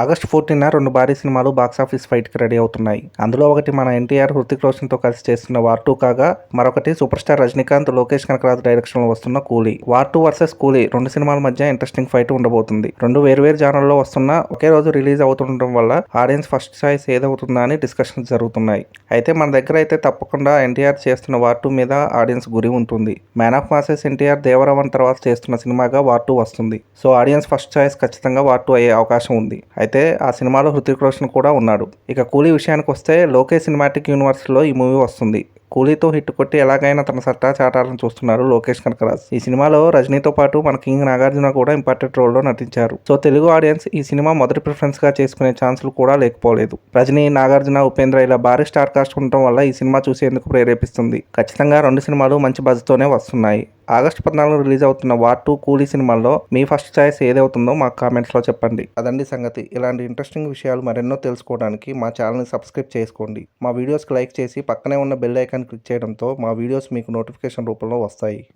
August fourteen రెండు భారీ సినిమాలు బాక్సాఫీస్ ఫైట్కి రెడీ అవుతున్నాయి. అందులో ఒకటి మన ఎన్టీఆర్ హృతిక్ రోషన్తో కలిసి చేస్తున్న వార్ టూ కాగా మరొకటి సూపర్ స్టార్ రజనీకాంత్ లోకేష్ కనకరాజు డైరెక్షన్లో వస్తున్న కూలీ. వార్ టూ వర్సెస్ కూలీ. రెండు సినిమాల మధ్య ఇంట్రెస్టింగ్ ఫైట్ ఉండబోతుంది. రెండు వేర్వేరు జానర్లో వస్తున్న ఒకే రోజు రిలీజ్ అవుతుండడం వల్ల ఆడియన్స్ ఫస్ట్ చాయిస్ ఏదవుతుందా అని డిస్కషన్స్ జరుగుతున్నాయి. అయితే మన దగ్గర అయితే తప్పకుండా ఎన్టీఆర్ చేస్తున్న వార్ టూ మీద ఆడియన్స్ గురి ఉంటుంది. మ్యాన్ ఆఫ్ మాసెస్ ఎన్టీఆర్ దేవరవన్ తర్వాత చేస్తున్న సినిమాగా వార్ టూ వస్తుంది. సో ఆడియన్స్ ఫస్ట్ చాయిస్ ఖచ్చితంగా వార్ టూ అయ్యే అవకాశం ఉంది. అయితే ఆ సినిమాలో హృతిక్ రోషన్ కూడా ఉన్నాడు. ఇక కూలీ విషయానికి వస్తే లోకే సినిమాటిక్ యూనివర్స్లో ఈ మూవీ వస్తుంది. కూలీతో హిట్ కొట్టి ఎలాగైనా తన సత్తా చాటాలని చూస్తున్నారు లోకేష్ కనకరాజ్. ఈ సినిమాలో రజనీతో పాటు మన కింగ్ నాగార్జున కూడా ఇంపార్టెంట్ రోల్లో నటించారు. సో తెలుగు ఆడియన్స్ ఈ సినిమా మొదటి ప్రిఫరెన్స్గా చేసుకునే ఛాన్సులు కూడా లేకపోలేదు. రజనీ నాగార్జున ఉపేంద్ర ఇలా భారీ స్టార్ కాస్ట్ ఉండటం వల్ల ఈ సినిమా చూసేందుకు ప్రేరేపిస్తుంది. ఖచ్చితంగా రెండు సినిమాలు మంచి బజ్తోనే వస్తున్నాయి. ఆగస్టు పద్నాలుగు రిలీజ్ అవుతున్న వార్ టూ కూలీ సినిమాల్లో మీ ఫస్ట్ చాయిస్ ఏదవుతుందో మా కామెంట్స్లో చెప్పండి. అదండి సంగతి. ఇలాంటి ఇంట్రెస్టింగ్ విషయాలు మరెన్నో తెలుసుకోవడానికి మా ఛానల్ని సబ్స్క్రైబ్ చేసుకోండి. మా వీడియోస్కి లైక్ చేసి పక్కనే ఉన్న బెల్ ఐకాన్ క్లిక్ చేయడంతో మా వీడియోస్ మీకు నోటిఫికేషన్ రూపంలో వస్తాయి.